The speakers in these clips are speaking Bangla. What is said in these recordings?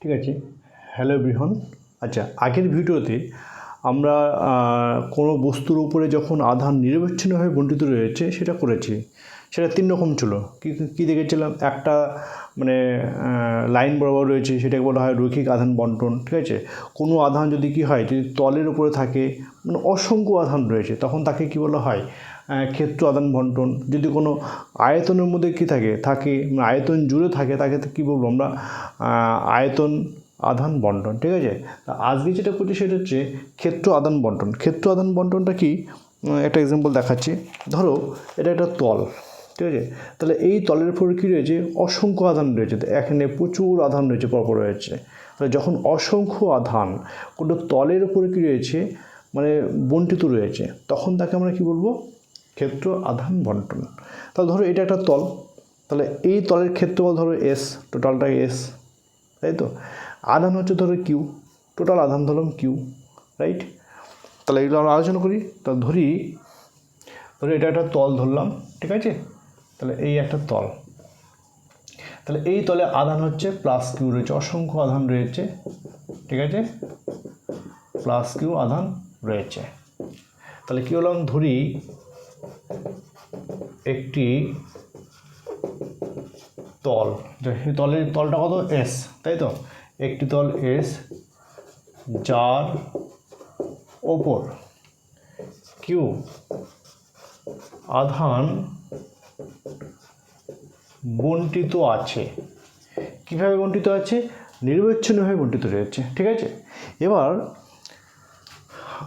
ঠিক আছে? হ্যালো ব্রিহন আচ্ছা আগের ভিডিওতে আমরা কোনো বস্তুর উপরে যখন আধান নিরবিচ্ছিন্নভাবে বণ্টিত রয়েছে, সেটা করেছি। সেটা তিন রকম ছিল। কী কী দেখেছিলাম? একটা মানে লাইন বরাবর রয়েছে, সেটাকে বলা হয় রৈখিক আধান বন্টন ঠিক আছে? কোনো আধান যদি কি হয়, যদি তলের উপরে থাকে মানে অসংখ্য আধান রয়েছে, তখন তাকে কি বলা হয়? ক্ষেত্র আদান বন্টন। যদি কোনো আয়তনের মধ্যে কি থাকে? থাকে মানে আয়তন জুড়ে থাকে, তাকে কী বলব আমরা? আয়তন আধান বন্টন, ঠিক আছে? আজকে যেটা করছি সেটা হচ্ছে ক্ষেত্র আদান বন্টন। ক্ষেত্র আদান বন্টনটা কি? একটা এক্সাম্পল দেখাচ্ছি। ধরো, এটা একটা তল, ঠিক আছে? তাহলে এই তলের উপর কী রয়েছে? অসংখ্য আধান রয়েছে। এখানে প্রচুর আধান রয়েছে, পরপর রয়েছে। তাহলে যখন অসংখ্য আধান কোনো তলের উপরে কী রয়েছে? মানে বন্টিত রয়েছে, তখন তাকে আমরা কি বলব? ক্ষেত্র আধান বন্টন। তাহলে ধরো এটা একটা তল, তাহলে এই তলের ক্ষেত্রফল ধরো এস টোটালটা এস তাই তো? আধান হচ্ছে ধরো কিউ টোটাল আধান ধরলাম কিউ রাইট তাহলে এগুলো আমরা আলোচনা করি। তা ধরি ধরি এটা একটা তল ধরলাম, ঠিক আছে? তাহলে এই একটা তল। তাহলে এই তলে আধান হচ্ছে প্লাস কিউ রয়েছে, অসংখ্য আধান রয়েছে, ঠিক আছে? প্লাস কিউ আধান রয়েছে। তাহলে কী হলাম ধরি একটি তল। তলের তলটা কত? এস তাই তো? একটি তল এস যার ওপর কিউ আধান বন্টিত আছে। কীভাবে বন্টিত আছে? নির্বিচ্ছিন্নভাবে বন্টিত রয়েছে। ঠিক আছে? এবার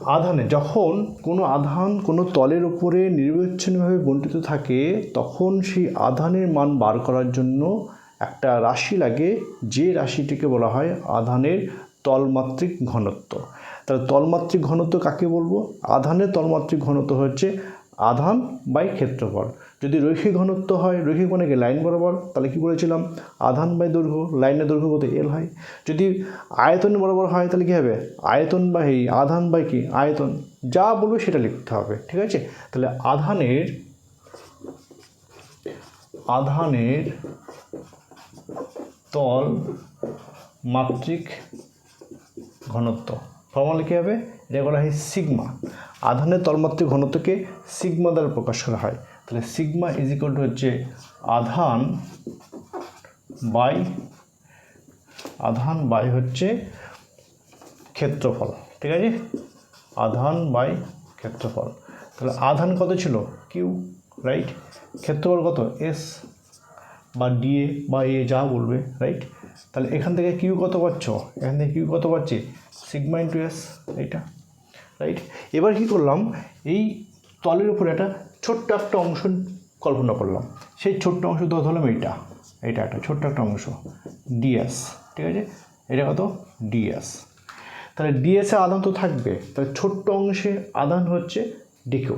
আধানে, যখন কোনো আধান কোনো তলের উপরে নির্বিচ্ছিন্নভাবে বণ্টিত থাকে, তখন সেই আধানের মান বার করার জন্য একটা রাশি লাগে, যে রাশিটিকে বলা হয় আধানের তলমাত্রিক ঘনত্ব। তাহলে তলমাত্রিক ঘনত্ব কাকে বলব? আধানের তলমাত্রিক ঘনত্ব হচ্ছে আধান বাই ক্ষেত্রফল। যদি রৈখিক ঘনত্ব হয়, রৈখিক মানে কি? লাইন বরাবর। তাহলে কি বলেছিলাম? আধান বাই দৈর্ঘ্য লাইনের দৈর্ঘ্য কত? এল হয়। যদি আয়তন বরাবর হয়, তাহলে কী হবে? আয়তন বা এই আধান বাই কি? আয়তন। যা বলবে সেটা লিখতে হবে, ঠিক আছে? তাহলে আধানের আধানের তল মাত্রিক ঘনত্ব। ফর্মালে কী হবে? এটা বলা হয় সিগমা। আধানের তলমাত্রিক ঘনত্বকে সিগমা দ্বারা প্রকাশ করা হয়। তাহলে সিগমা ইজ ইকুয়াল টু হচ্ছে আধান বাই আধান বাই হচ্ছে ক্ষেত্রফল, ঠিক আছে? আধান বাই ক্ষেত্রফল। তাহলে আধান কত ছিল? কিউ রাইট ক্ষেত্রফল কত? এস বা ডিএ বা এ যা বলবে রাইট তাহলে এখান থেকে কিউ কত পাচ্ছ? এখান থেকে কিউ কত পাচ্ছি? সিগমা ইন্টু এস এইটা রাইট এবার কি করলাম? এই তলের উপরে একটা ছোট্ট একটা অংশ কল্পনা করলাম। সেই ছোট্ট অংশ ধর ধরলাম এইটা এইটা একটা ছোট্ট একটা অংশ। ডিএস ঠিক আছে? এটা কত? ডিএস তাহলে ডিএসে আধান তো থাকবে। তাহলে ছোট্ট অংশে আধান হচ্ছে ডিকিউ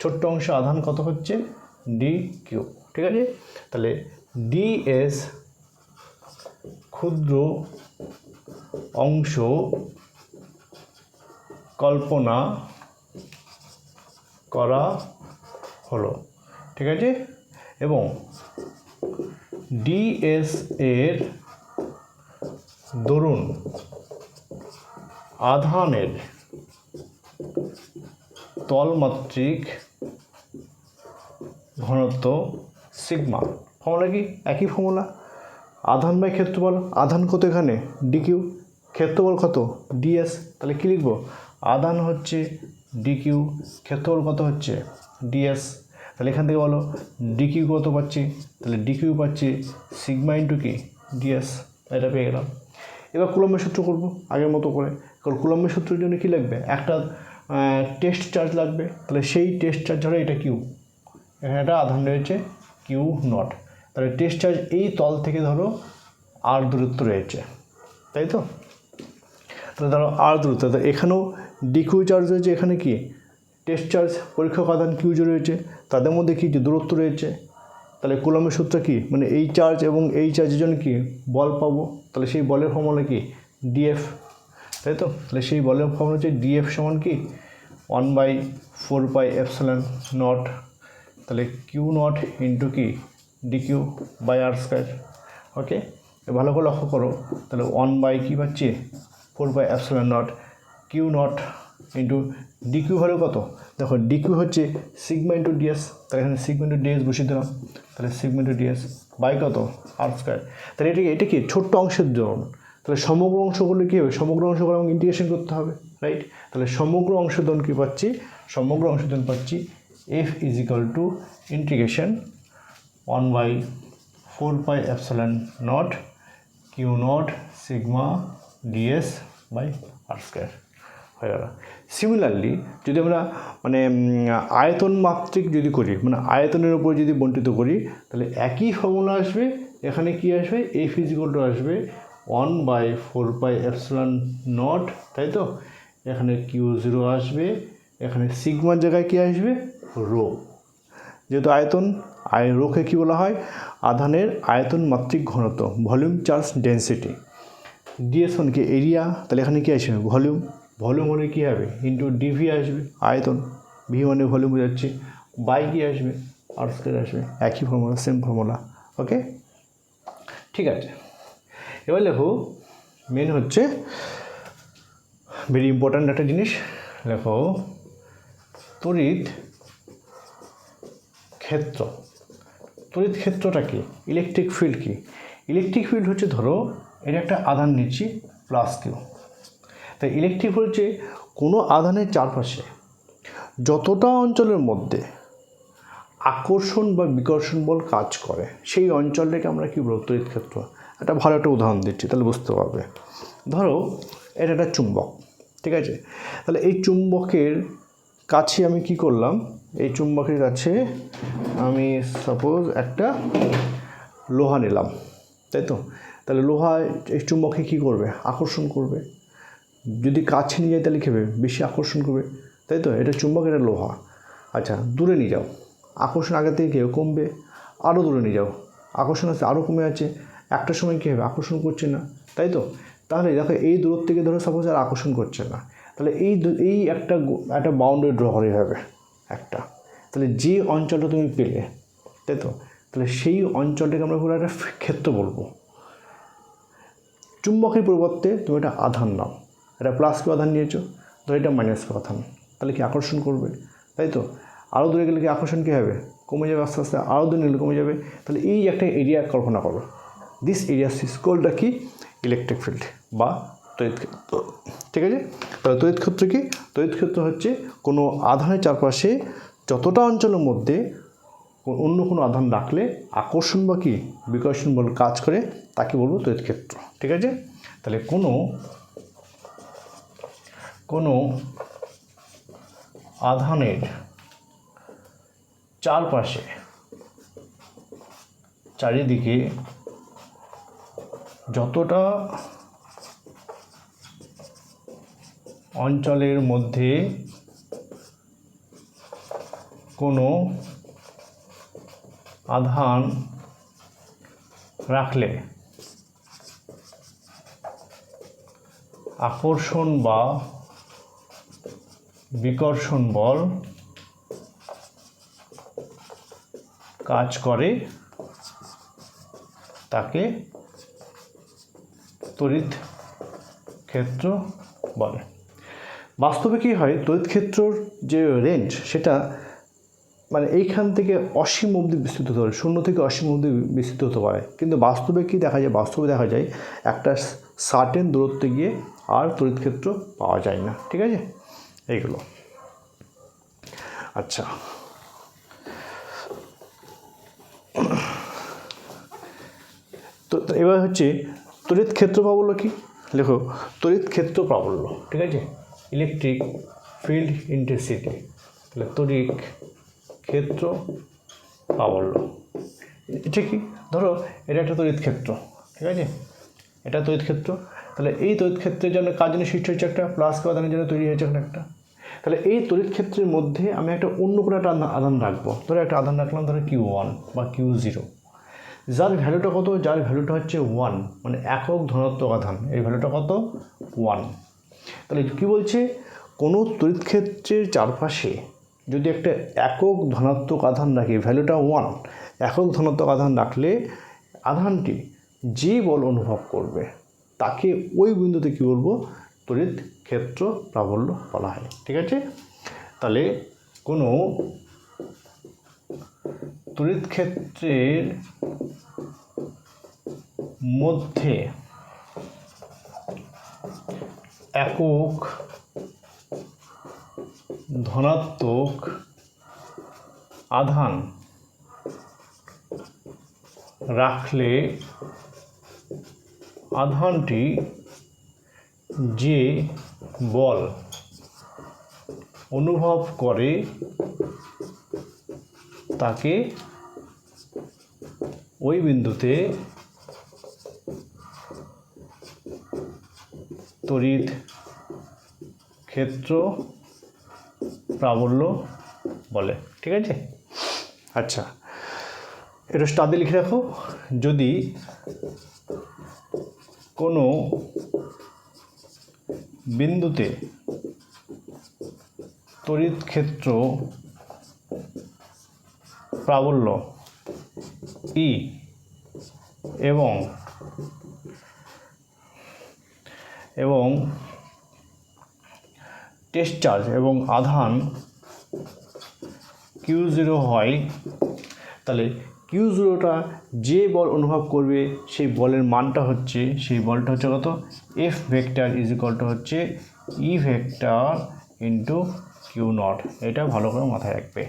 ছোট্ট অংশে আধান কত হচ্ছে? ডি কিউ ঠিক আছে? তাহলে ডিএস ক্ষুদ্র অংশ কল্পনা করা হলো, ঠিক আছে? এবং ডিএস এর দরুন আধানের তলমাত্রিক ঘনত্ব সিগমা। ফর্মুলা কি? একই ফর্মুলা? আধান বাই ক্ষেত্রফল। আধান কত এখানে? ডিকিউ ক্ষেত্রফল কত? ডিএস তাহলে কী লিখব? আধান হচ্ছে ডিকিউ ক্ষেত্রফল কত হচ্ছে? ডিএস তাহলে এখান থেকে বলো ডিকিউ কত পাচ্ছি? তাহলে ডিকিউ পাচ্ছি সিগমা ইন্টু কি ডিএস এটা পেয়ে গেলাম। এবার কুলম্বের সূত্র করব, আগের মতো করে। কারণ কুলম্বের সূত্রের জন্য কী লাগবে? একটা টেস্ট চার্জ লাগবে। তাহলে সেই টেস্ট চার্জ ধরো এটা কিউ এখানে একটা আধান রয়েছে কিউ নট তাহলে টেস্ট চার্জ এই তল থেকে ধরো আর দূরত্ব রয়েছে। তাই তো? তাহলে ধরো আর দূরত্ব। এখানেও ডিকিউ চার্জ রয়েছে, এখানে কি? টেস্ট চার্জ পরীক্ষক কিউ যে রয়েছে? তাদের মধ্যে কী যে দূরত্ব রয়েছে? তাহলে কুলমের সূত্র কি? মানে এই চার্জ এবং এই চার্জের জন্য কি বল পাবো? তাহলে সেই বলের ফর্মুলা কি? ডিএফ তাই তো? তাহলে সেই বলের ফর্মুলা হচ্ছে ডিএফ সমান কি? One by four by epsilon nought তাহলে কিউ নট ইন্টু কি? D Q by R square okay ভালো করে লক্ষ্য করো, তাহলে ওয়ান বাই কী পাচ্ছি? Four by epsilon nought Q nought into DQ value কত? দেখো ডিকিউ হচ্ছে সিগমা ইন্টু ডিএস তাহলে এখানে সিগমা ইন্টু ডিএস বসিয়ে দিলাম। তাহলে সিগমা ইন্টু ডিএস বাই কত? আর স্কোয়ার তাহলে এটা কি এটা কি ছোট্ট অংশের জন্য তাহলে সমগ্র অংশগুলো কী হবে? সমগ্র অংশগুলো আমাকে ইন্টিগ্রেশন করতে হবে রাইট তাহলে সমগ্র অংশদন কী পাচ্ছি? সমগ্র অংশদন পাচ্ছি F is equal to integration one by four pi epsilon nought Q nought sigma DS by R square হয়ে গেল। সিমিলারলি যদি আমরা মানে আয়তন মাত্রিক যদি করি মানে আয়তনের উপর যদি বন্টিত করি, তাহলে একই ফর্মুলা আসবে, এখানে কি আসবে? এই ফিজিকল টু আসবে one by four pi epsilon nought তাই তো? এখানে কিউ জিরো আসবে, এখানে সিগমার জায়গায় কি আসবে? রো যেহেতু আয়তন, আয় রোকে কী বলা হয়? আধানের আয়তন মাত্রিক ঘনত্ব, volume charge density. DS area তাহলে এখানে কী আসবে? ভলিউম। ভলিউম হলে কী হবে? ইন্টু ডিভি আসবে। আয়তন। ভি মানে ভলিউম বোঝাচ্ছে বাই কি আসবে? আর স্কোয়ার আসবে। একই ফর্মুলা সেম ফর্মুলা ওকে ঠিক আছে। এবার লেখো মেন হচ্ছে ভেরি ইম্পর্ট্যান্ট একটা জিনিস। লেখো তড়িৎ ক্ষেত্র। তড়িৎ ক্ষেত্রটা কি? ইলেকট্রিক ফিল্ড কি? ইলেকট্রিক ফিল্ড হচ্ছে ধরো এটা একটা আধান নিচ্ছি প্লাস কিউ তাই ইলেকট্রিক হচ্ছে কোনো আধানের চারপাশে। যতটা অঞ্চলের মধ্যে আকর্ষণ বা বিকর্ষণ বল কাজ করে, সেই অঞ্চলটাকে আমরা কী বলব? তড়িৎ ক্ষেত্র। একটা ভালো একটা উদাহরণ দিচ্ছি, তাহলে বুঝতে পারবে। ধরো, এটা একটা চুম্বক, ঠিক আছে? তাহলে এই চুম্বকের কাছে আমি কি করলাম? এই চুম্বকের কাছে আমি সাপোজ একটা লোহা নিলাম, তাই তো? তাহলে লোহা এই চুম্বকে কী করবে? আকর্ষণ করবে। যদি কাছে নিয়ে যায় তাহলে খেবে বেশি আকর্ষণ করবে। তাই তো? এটা চুম্বক, এটা লোহা। আচ্ছা দূরে নিয়ে যাও। আকর্ষণ আগে থেকে কেউ কমবে? আরও দূরে নিয়ে যাও। আকর্ষণ আছে আরও কমে আছে। একটা সময় কী হবে? আকর্ষণ করছে না। তাই তো? তাহলে দেখো, এই দূর থেকে ধরো সাপোজ আর আকর্ষণ করছে না। তাহলে এই এই একটা একটা বাউন্ডারি ড্র করে হবে একটা। তাহলে যে অঞ্চলটা তুমি পেলে, তাই তো? তাহলে সেই অঞ্চলটাকে আমরা পুরো একটা ক্ষেত্র বলব। চুম্বকের পরিবর্তে তুমি একটা আধান নাও। একটা প্লাস কিউ আধান নিয়েছো? ধরো এটা মাইনাস কিউ আধান তাহলে কি আকর্ষণ করবে? তাই তো? আরও দূরে গেলে কি আকর্ষণ কী হবে? কমে যাবে আস্তে আস্তে আরও দূরে গেলে কমে যাবে। তাহলে এই একটা এরিয়া কল্পনা করো। দিস এরিয়া সিসকোলটা কি? ইলেকট্রিক ফিল্ড বা তড়িৎ ক্ষেত্র ঠিক আছে? তাহলে তড়িৎ ক্ষেত্র কি? তড়িৎ ক্ষেত্র হচ্ছে কোনো আধানের চারপাশে যতটা অঞ্চলের মধ্যে অন্য কোনো আধান রাখলে আকর্ষণ বা কি? বিকর্ষণ বল কাজ করে, তাকে বলব তড়িৎ ক্ষেত্র। ঠিক আছে? তাহলে কোনো কোনো আধানের চারপাশে চারিদিকে যতটা অঞ্চলের মধ্যে কোনো আধান রাখলে আকর্ষণ বা বিকর্ষণ বল কাজ করে তাকে তড়িৎ ক্ষেত্র বলে। বাস্তবে কী হয়? তড়িৎ ক্ষেত্রর যে রেঞ্জ সেটা মানে এইখান থেকে অসীম অবধি বিস্তৃত হতে পারে, শূন্য থেকে অসীম অবধি বিস্তৃত হতে পারে। কিন্তু বাস্তবে কি দেখা যায়? বাস্তবে দেখা যায় একটা সার্টেন দূরত্বে গিয়ে আর তড়িৎ ক্ষেত্র পাওয়া যায় না। ঠিক আছে? এইগুলো। আচ্ছা। তো এবার হচ্ছে তড়িৎ ক্ষেত্র প্রাবল্য কি? লেখো তড়িৎ ক্ষেত্র প্রাবল্য, ঠিক আছে? ইলেকট্রিক ফিল্ড ইন্টেন্সিটি তাহলে তড়িৎ ক্ষেত্র প্রাবল্য। এটা কি? ধরো, এটা একটা তড়িৎ ক্ষেত্র, ঠিক আছে? এটা তড়িৎ ক্ষেত্র, তাহলে এই তড়িৎ ক্ষেত্রের জন্য কাজ জন্য সৃষ্টি হচ্ছে একটা? প্লাস উপাদানের জন্য তৈরি হয়েছে এখানে একটা। তাহলে এই তড়িৎ ক্ষেত্রের মধ্যে আমি একটা অন্য কোনো একটা আধান রাখব। ধরো একটা আধান রাখলাম, ধরো কিউ ওয়ান বা কিউ জিরো যার ভ্যালুটা কত? যার ভ্যালুটা হচ্ছে ওয়ান মানে একক ধনাত্মক আধান। এই ভ্যালুটা কত? ওয়ান তাহলে কি বলছে? কোনো তড়িৎ ক্ষেত্রের চারপাশে যদি একটা একক ধনাত্মক আধান রাখি ভ্যালুটা ওয়ান একক ধনাত্মক আধান রাখলে আধানটি যে বল অনুভব করবে, তাকে ওই বিন্দুতে কী বলব? তড়িৎ ক্ষেত্র প্রাবল্য বলা হয়। ঠিক আছে? তাহলে কোনো তড়িৎ ক্ষেত্রের মধ্যে একক ধনাত্মক আধান রাখলে আধানটি যে বল অনুভব করে তাকে ওই বিন্দুতে তড়িৎ ক্ষেত্র প্রাবল্য বলে, ঠিক আছে? আচ্ছা এটা স্টাদে লিখে রাখো। যদি কোনো বিন্দুতে তড়িৎ ক্ষেত্র প্রাবল্য ই এবং এবং টেস্ট চার্জ এবং আধান কিউ জিরো হয় তাহলে কিউ জিরোটা যে বল অনুভব করবে, সেই বলের মানটা হচ্ছে, সেই বলটা হচ্ছে কত? এফ ভেক্টর ইজ ইকালটা হচ্ছে E vector into Q nought এটা ভালো করে মাথায় রাখবে।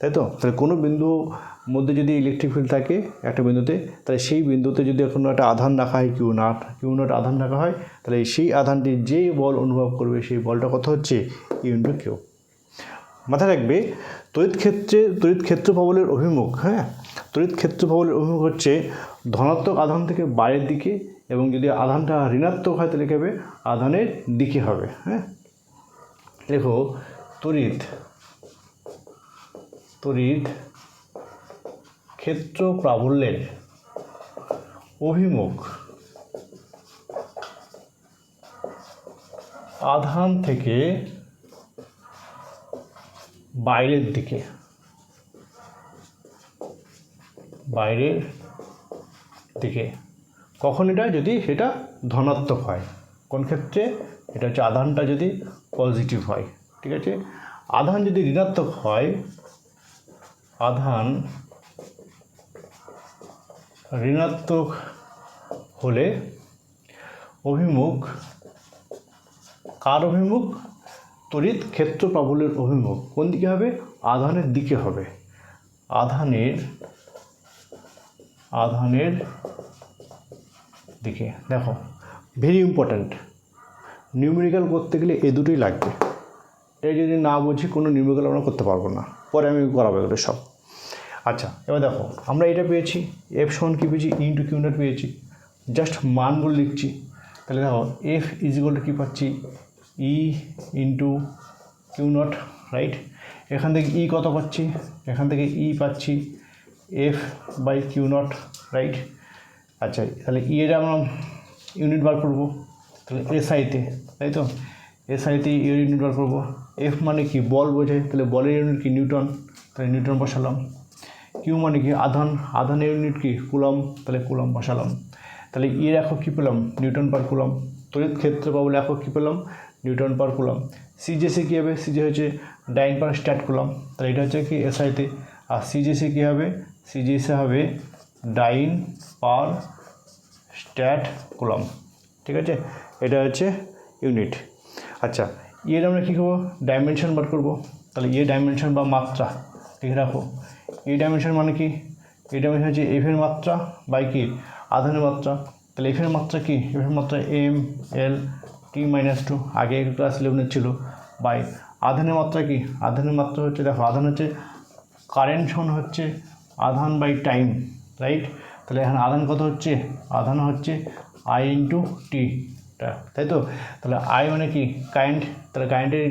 তাই তো? তাহলে কোনো বিন্দু মধ্যে যদি ইলেকট্রিক ফিল্ড থাকে একটা বিন্দুতে, তাহলে সেই বিন্দুতে যদি কোনো একটা আধান রাখা হয় কিউ নট কিউ নট আধান রাখা হয়, তাহলে সেই আধানটি যে বল অনুভব করবে, সেই বলটা কত হচ্ছে? ইউ ইন্টু কিউ মাথায় রাখবে, তড়িৎ ক্ষেত্রে, তড়িৎ ক্ষেত্র প্রবলের অভিমুখ হ্যাঁ? তড়িৎ ক্ষেত্র প্রবলের অভিমুখ হচ্ছে ধনাত্মক আধান থেকে বাইরের দিকে এবং যদি আধানটা ঋণাত্মক হয় তাহলে কী হবে? আধানের দিকে হবে হ্যাঁ? দেখো, তড়িৎ তড়িৎ ক্ষেত্র প্রাবল্যের অভিমুখ আধান থেকে বাইরের দিকে। বাইরের দিকে। কখন এটা? যদি সেটা ধনাত্মক হয়। কোন ক্ষেত্রে? এটা হচ্ছে আধানটা যদি পজিটিভ হয়। ঠিক আছে? আধান যদি ঋণাত্মক হয়, আধান ঋণাত্মক হলে অভিমুখ কার অভিমুখ? তড়িৎ ক্ষেত্র প্রাবল্যের অভিমুখ। কোন দিকে হবে? আধানের দিকে হবে। আধানের আধানের দিকে। দেখো ভেরি ইম্পর্ট্যান্ট নিউমেরিক্যাল করতে গেলে এ দুটোই লাগবে। এই যদি না বুঝি, কোনো নিউমেরিক্যাল আমরা করতে পারব না। পরে আমি করাবো এগুলো সব। আচ্ছা এবার দেখো, আমরা এটা পেয়েছি। এফ সমান কী পেয়েছি? ইন্টু কিউ নট পেয়েছি। জাস্ট মানগুলো লিখছি। তাহলে দেখো এফ ইজিকল টু কী পাচ্ছি? E into Q nought right এখান থেকে ই কত পাচ্ছি? এখান থেকে ই পাচ্ছি। F by Q nought right আচ্ছা তাহলে ই এর আমরা ইউনিট বার করব। তাহলে এসআইতে তাই তো? এসআইতে ইউনিট বার করব। এফ মানে কি? বল বোঝায়। তাহলে বলের ইউনিট কি? নিউটন। তাহলে নিউটন বসালাম। কিউ মানে কি? আধান। আধানের ইউনিট কি? কুলম তাহলে কুলম বসালাম। তাহলে এর একক কী পেলাম? নিউটন পার কুলম তড়িৎ ক্ষেত্র পাবলে একক কী পেলাম? নিউটন পার কুলম সিজেসি কী হবে? সিজে হচ্ছে ডাইন পার স্ট্যাট কুলম তাহলে এটা হচ্ছে কি? এসআইতে আর সিজেসি কী হবে? সিজেসি হবে ডাইন পার স্ট্যাট কুলম ঠিক আছে? এটা হচ্ছে ইউনিট। আচ্ছা এর আমরা কী করব? ডাইমেনশন বার করব। তাহলে এ ডাইমেনশন বা মাত্রা লিখে রাখো। এই ডাইমেনশন মানে কি? এই ডাইমেনশন হচ্ছে এফের মাত্রা বাই কি? আধানের মাত্রা। তাহলে এফের মাত্রা কি? এফের মাত্রা M, L, T minus two. আগে ক্লাস ইলেভেনের ছিল। বাই, আধানের মাত্রা কি? আধানের মাত্রা হচ্ছে, দেখো, আধান হচ্ছে কারেন্ট সমান হচ্ছে আধান বাই টাইম রাইট তাহলে এখানে আধান কত হচ্ছে? আধান হচ্ছে আই ইন্টু টি, তাই তো? তাহলে আই মানে কি? কারেন্ট তাহলে কারেন্টের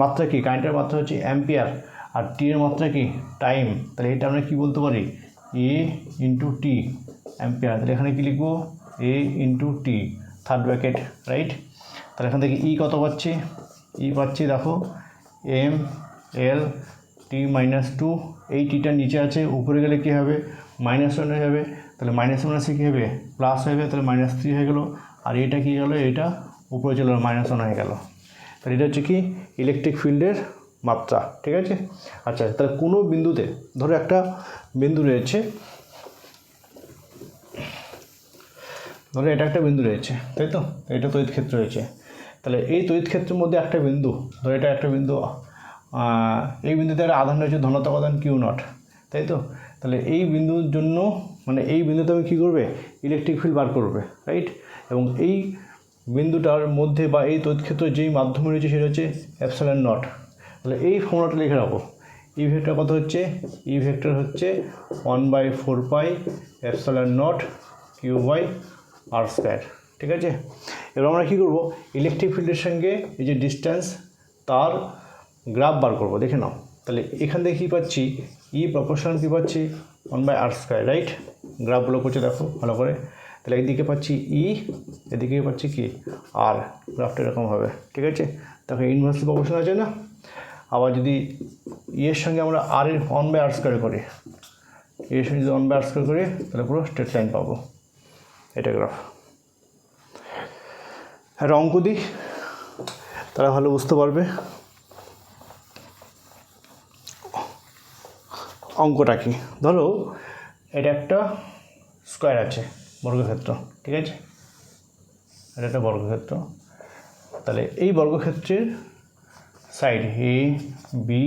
মাত্রা কি? কারেন্টের মাত্রা হচ্ছে অ্যাম্পিয়ার আর টি এর মাত্রা কি? টাইম তাহলে এটা আমরা কি বলতে পারি? এ ইন্টু টি অ্যাম্পিয়ার তাহলে এখানে কি লিখব? A into T third bracket right তাহলে এখান থেকে ই কত পাচ্ছি? ই পাচ্ছি, দেখো M L T minus two এই টিটা নিচে আছে, উপরে গেলে কী হবে? মাইনাস ওয়ান হয়ে যাবে। তাহলে মাইনাস মাইনাসে কী হবে? প্লাস হয়ে যাবে, তাহলে মাইনাস থ্রি হয়ে গেলো। আর এটা কী গেলো? এটা উপরে চলে গেলো মাইনাস ওয়ান হয়ে গেলো। তাহলে এটা হচ্ছে কি? ইলেকট্রিক ফিল্ডের মাত্রা, ঠিক আছে? আচ্ছা তাহলে কোনো বিন্দুতে, ধরো একটা বিন্দু রয়েছে। ধরো এটা একটা বিন্দু রয়েছে, তাই তো? এটা তড়িৎ ক্ষেত্র রয়েছে। তাহলে এই তড়িৎ ক্ষেত্রের মধ্যে একটা বিন্দু, ধরো এটা একটা বিন্দু এই বিন্দুতে একটা আধান রয়েছে, ধনাত্মক আধান কিউ নট, তাই তো? তাহলে এই বিন্দুর জন্য মানে এই বিন্দুতে আমি কী করবে? ইলেকট্রিক ফিল্ড বার করবে রাইট এবং এই বিন্দুটার মধ্যে বা এই তড়িৎ ক্ষেত্র যেই মাধ্যমে রয়েছে সেটা হচ্ছে অ্যাপসালেন নট তাহলে এই ফর্মুলাটা লিখে রাখো। ই ভেক্টর কত হচ্ছে? ই ভেক্টর হচ্ছে one by four pi epsilon nought Q by R square ঠিক আছে? এবার আমরা কী করব? ইলেকট্রিক ফিল্ডের সঙ্গে এই যে ডিস্ট্যান্স তার গ্রাফ বার করব, দেখে নাও। তাহলে এখান থেকে কী পাচ্ছি? ই প্রপোর্শন কী পাচ্ছি? One by R square right গ্রাফগুলো করছে দেখো, ভালো করে। তাহলে একদিকে পাচ্ছি ই এদিকে পাচ্ছি কি? আর গ্রাফটা এরকম হবে, ঠিক আছে? দেখো ইনভার্সলি প্রপোর্শন আছে না? আবার যদি ই এর সঙ্গে আমরা আর এর ওয়ান বাই আর স্কোয়ার করি ই এর সঙ্গে যদি ওয়ান বাই আর স্কোয়ার করি, তাহলে পুরো স্ট্রেট লাইন পাবো। এটা গ্রাফ অঙ্ক দিই, তারা ভালো বুঝতে পারবে। অঙ্কটা কি? ধরো, এটা একটা স্কোয়ার আছে, বর্গক্ষেত্র, ঠিক আছে? এটা একটা বর্গক্ষেত্র। তাহলে এই বর্গক্ষেত্রের side A B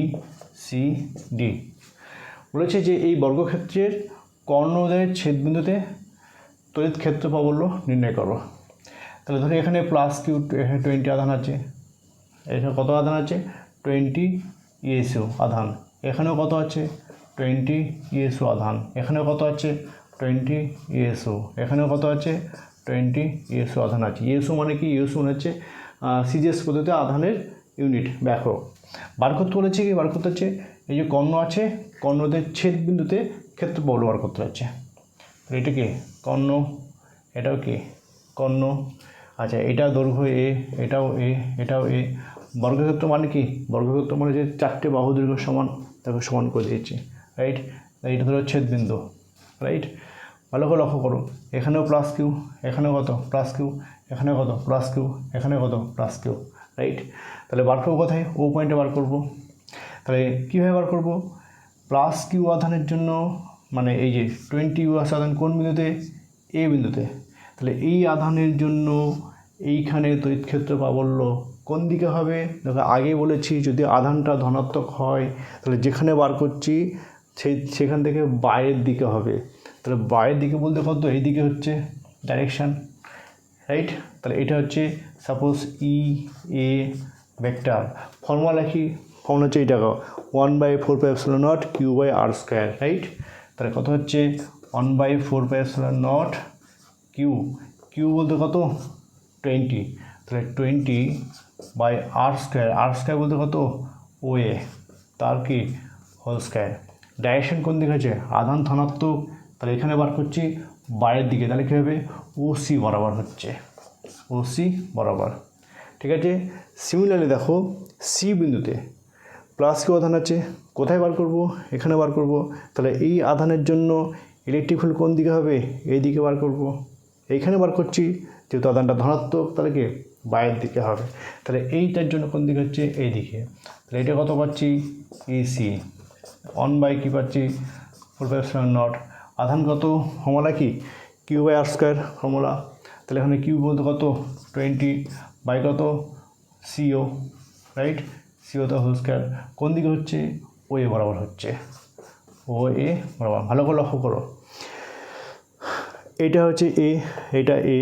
C D বলেছে যে এই বর্গক্ষেত্রের কর্ণদের ছেদবিন্দুতে তড়িৎ ক্ষেত্র প্রাবল্য নির্ণয় করো। তাহলে ধরো এখানে প্লাস কিউ এখানে টোয়েন্টি আধান আছে, এখানে কত আধান আছে? টোয়েন্টি ইএসও আধান। এখানেও কত আছে? টোয়েন্টি ইএসও আধান। এখানেও কত আছে? টোয়েন্টি ইএসও। এখানেও কত আছে? টোয়েন্টি ইএসও আধান আছে। ইএসও মানে কি? ইএসও মানে হচ্ছে সিজিএস পদ্ধতিতে আধানের ইউনিট ব্যাপক বার করতে বলেছে কি? বার করতে হচ্ছে, এই যে কর্ণ আছে, কর্ণদের ছেদ বিন্দুতে ক্ষেত্র বল বার করতে হচ্ছে এটা কি? কর্ণ, এটাও কি? কর্ণ। আচ্ছা এটা দৈর্ঘ্য এ, এটাও এ এটাও এ। বর্গক্ষেত্র মানে কি? বর্গক্ষেত্র মানে যে চারটে বাহু দৈর্ঘ্য সমান, তাকে সমান করে দিয়েছি। রাইট এইটা ধরো ছেদ বিন্দু রাইট ভালো করে লক্ষ্য করো, এখানেও প্লাস কিউ এখানেও কত? প্লাস কিউ এখানে কত? প্লাস কিউ এখানে কত? প্লাস কিউ রাইট তাহলে বার করব কোথায়? ও পয়েন্টে বার করব। তাহলে কীভাবে বার করব? প্লাস কিউ আধানের জন্য মানে এই যে টোয়েন্টি ইউ আধান কোন বিন্দুতে? এ বিন্দুতে। তাহলে এই আধানের জন্য এইখানে তড়িৎ ক্ষেত্র পা প্রাবল্য কোন দিকে হবে? দেখো আগে বলেছি যদি আধানটা ধনাত্মক হয়, তাহলে যেখানে বার করছি সেই সেখান থেকে বাইরের দিকে হবে। তাহলে বাইরের দিকে বলতে কত? এই দিকে হচ্ছে ডাইরেকশান রাইট তাহলে এটা হচ্ছে suppose E A vector formula কি? ফর্মুলা হচ্ছে এইটা one by four pi epsilon nought Q by R square right তাহলে কত হচ্ছে? One by four pi epsilon nought Q Q বলতে কত? টোয়েন্টি তাহলে twenty by R square R square বলতে কত? ও এ তার কি? হোল স্কোয়ার ডাইরেকশন কোন দিকে আছে আধান ধনাত্মক। তাহলে এখানে বার করছি বাইরের দিকে। তাহলে কী হবে? ও সি বরাবর হচ্ছে। ও সি বরাবর। ঠিক আছে? সিমিলারলি দেখো সি বিন্দুতে প্লাস কিউ আধান আছে? কোথায় বার করব? এখানে বার করব। তাহলে এই আধানের জন্য ইলেকট্রিক ফিল্ড কোন দিকে হবে? এই দিকে বার করব। এইখানে বার করছি, যেহেতু আধানটা ধনাত্মক, তাহলে কি? বাইরের দিকে হবে। তাহলে এইটার জন্য কোন দিকে হচ্ছে? এই দিকে। তাহলে এটা কত পাচ্ছি? এসি অন বাই কী পাচ্ছি ফোর ফাইভ সেভেন নট আধান কত? ফর্মুলা কি? Q by R square formula. তাহলে এখানে কিউ বলতে কত? টোয়েন্টি বাই কত? সিও রাইট সিও তো হোল স্কোয়ার কোন দিকে হচ্ছে? ও এ বরাবর হচ্ছে। ও এ বরাবর। ভালো করে লক্ষ্য করো। এটা হচ্ছে এ এটা এ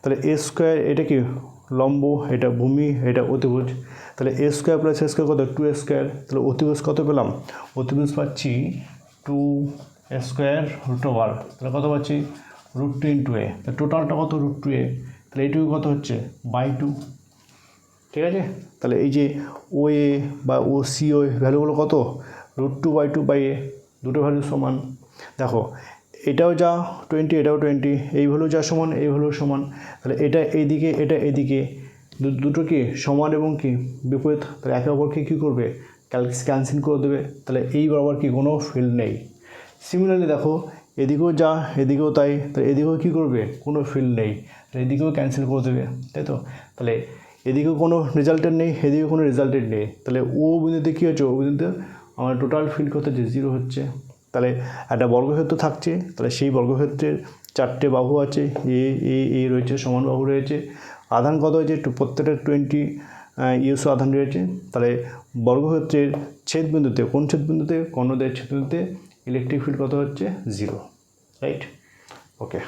তাহলে এ স্কোয়ার এটা কি? লম্ব, এটা ভূমি, এটা অতিভুজ। তাহলে A square plus A square কত? টু এ স্কোয়ার তাহলে অতিভুজ কত পেলাম? অতিভুজ পাচ্ছি two A square root over তাহলে কত পাচ্ছি? রুট টু ইন্টু এ তাহলে টোটালটা কত? রুট টু এ তাহলে এইটুকু কত হচ্ছে? বাই টু ঠিক আছে? তাহলে এই যে ও এ বা ও সি ও ভ্যালুগুলো কত? Root two by two by A দুটো ভ্যালু সমান। দেখো এটাও যা টোয়েন্টি এটাও টোয়েন্টি এই ভ্যালু যা সমান, এই ভ্যালু সমান। তাহলে এটা এইদিকে, এটা এদিকে দুটো কি সমান এবং কি বিপরীত? তাহলে একে অপরকে কী করবে? ক্যান্সেল করে দেবে। তাহলে এই বরাবর কি কোনো ফিল্ড নেই। সিমিলারলি দেখো, এদিকেও যা, এদিকেও তাই। তাহলে এদিকেও কী করবে? কোনো ফিল্ড নেই। তাহলে এদিকেও ক্যান্সেল করে দেবে, তাই তো? তাহলে এদিকেও কোনো রেজাল্টের নেই, এদিকেও কোনো রেজাল্টের নেই। তাহলে ও বিন্দুতে কী হচ্ছে? ও বিন্দুতে আমার টোটাল ফিল্ড কত হচ্ছে জিরো হচ্ছে। তাহলে একটা বর্গক্ষেত্র থাকছে, তাহলে সেই বর্গক্ষেত্রের চারটে বাহু আছে, এ এ এ রয়েছে, সমান বাহু রয়েছে, আধান কত হয়েছে? একটু প্রত্যেকটা টোয়েন্টি ইউসো আধান রয়েছে, তাহলে বর্গক্ষেত্রের ছেদবিন্দুতে, কোন ছেদবিন্দুতে? কর্ণদের ছেদ বিন্দুতে ইলেকট্রিক ফিল্ড কত হচ্ছে? Zero right okay